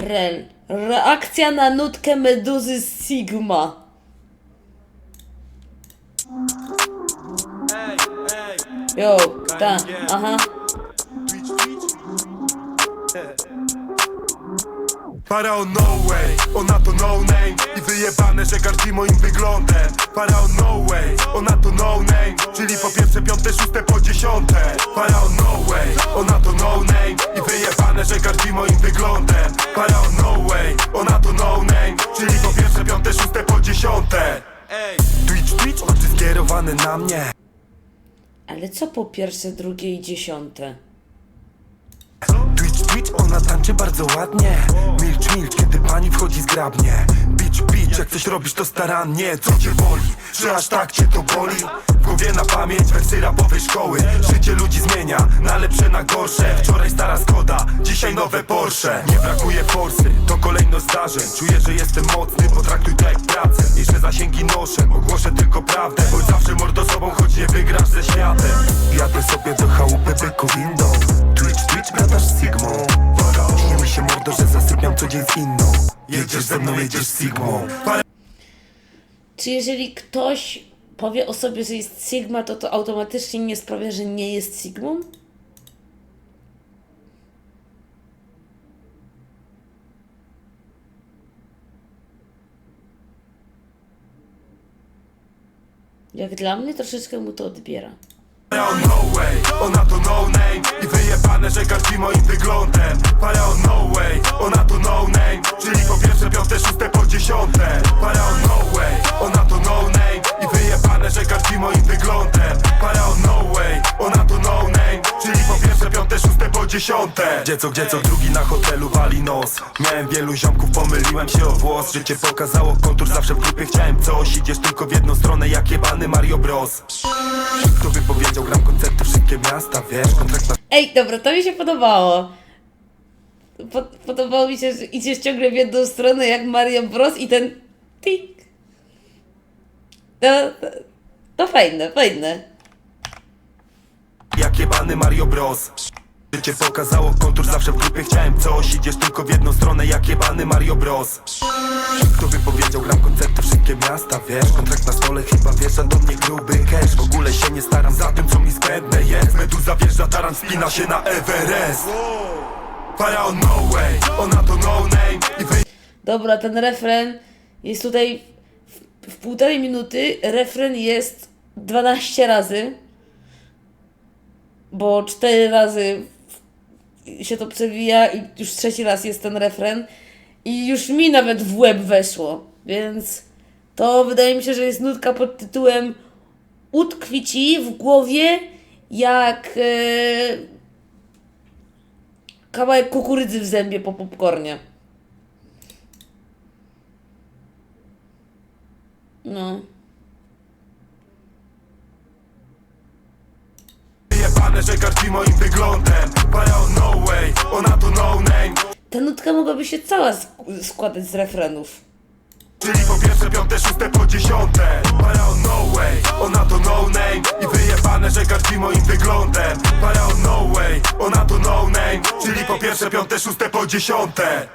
Rel. Reakcja na nutkę meduzy Sigma. Yo, ta, aha. Faraon no way, ona to no name I wyjebane, że gardzi moim wyglądem Faraon no way, ona to no name Czyli po pierwsze, piąte, szóste, po dziesiąte Faraon no way, ona to no name na mnie. Ale co po pierwsze, drugie i dziesiąte? Twitch, Twitch, ona tańczy bardzo ładnie. Milcz, milcz, kiedy pani wchodzi zgrabnie. Bitch, bitch, jak coś robisz to starannie. Co cię boli? Że aż tak cię to boli? W głowie na pamięć wersy rapowej szkoły. Życie ludzi zmienia, na lepsze, na gorsze. Wczoraj stara Skoda, dzisiaj nowe Porsche. Nie brakuje forsy, to kolejność zdarzeń. Czuję, że jestem mocny, potraktuj to jak pracę. Mniejsze zasięgi noszę, ogłoszę tylko prawdę Bądź zawsze mordo sobą, choć nie wygrasz ze światem. Jadę sobie do chałupy byku windą. Twitch, Twitch, gadasz z Sigmą. Mi się mordo, że zasypiam co dzień z inną. Jedziesz ze mną, jedziesz z Sigmą. Czy jeżeli ktoś powie o sobie, że jest Sigma, to to automatycznie nie sprawia, że nie jest Sigmą? Jak dla mnie troszeczkę mu to odbiera. No ona to no name dziesiąte. Gdzie co, gdzie co, drugi na hotelu wali nos. Miałem wielu ziomków, pomyliłem się o włos. Życie pokazało kontur, zawsze w grupie chciałem coś. Idziesz tylko w jedną stronę, jak jebany Mario Bros. Kto by powiedział, gram koncerty, wszystkie miasta, wiesz, kontrakt na Ej, dobra, to mi się podobało. Po, podobało mi się, że idziesz ciągle w jedną stronę jak Mario Bros. i ten tik. To, to, to fajne, fajne. jak jebany Mario Bros Życie pokazało kontur, zawsze w grupie chciałem coś. Idziesz tylko w jedną stronę, jak jebany Mario Bros. Kto by powiedział, gram koncerty, wszystkie miasta, wiesz? Kontrakt na stole, chyba wiesz, a do mnie gruby cash. W ogóle się nie staram za tym, co mi zbędne jest. Meduza wjeżdża, taran spina się na Everest. Faraon no way, ona to no name. Wy... Dobra, ten refren jest tutaj w, w półtorej minuty. Refren jest 12 razy, bo 4 razy się to przewija i już trzeci raz jest ten refren i już mi nawet w łeb weszło, więc to wydaje mi się, że jest nutka pod tytułem Utkwi ci w głowie jak e, kawałek kukurydzy w zębie po popcornie. No. Jebane, że gardzi moim wyglądem. Faraon no way, ona to no name. Ta nutka mogłaby się cała sk- składać z refrenów. Czyli po pierwsze, piąte, szóste, po dziesiąte. Faraon no way, ona to no name. I wyjebane, że gardzi moim wyglądem. Faraon no way, ona to no name. Czyli po pierwsze, piąte, szóste, po dziesiąte.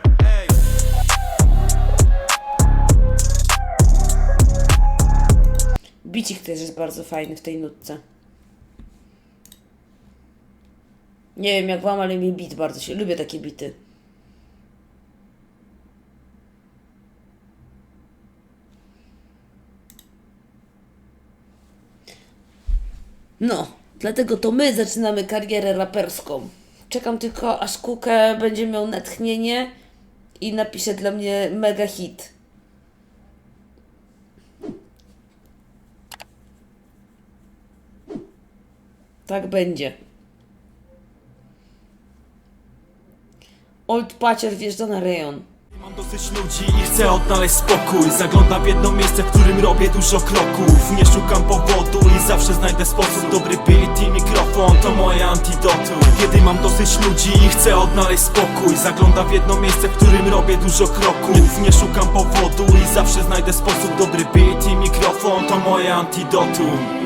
Bicik też jest bardzo fajny w tej nutce. Nie wiem jak wam, ale mi bit bardzo się... Lubię takie bity. No, dlatego to my zaczynamy karierę raperską. Czekam tylko, aż Kukę będzie miał natchnienie i napisze dla mnie mega hit. Tak będzie. Old Pacier wjeżdża na rejon. Mam dosyć ludzi i chcę odnaleźć spokój. Zaglądam w jedno miejsce, w którym robię dużo kroków. Nie szukam powodu i zawsze znajdę sposób. Dobry beat i mikrofon to moje antidotum. Kiedy mam dosyć ludzi i chcę odnaleźć spokój Zaglądam w jedno miejsce, w którym robię dużo kroków. Nie szukam powodu i zawsze znajdę sposób. Dobry beat i mikrofon to moje antidotum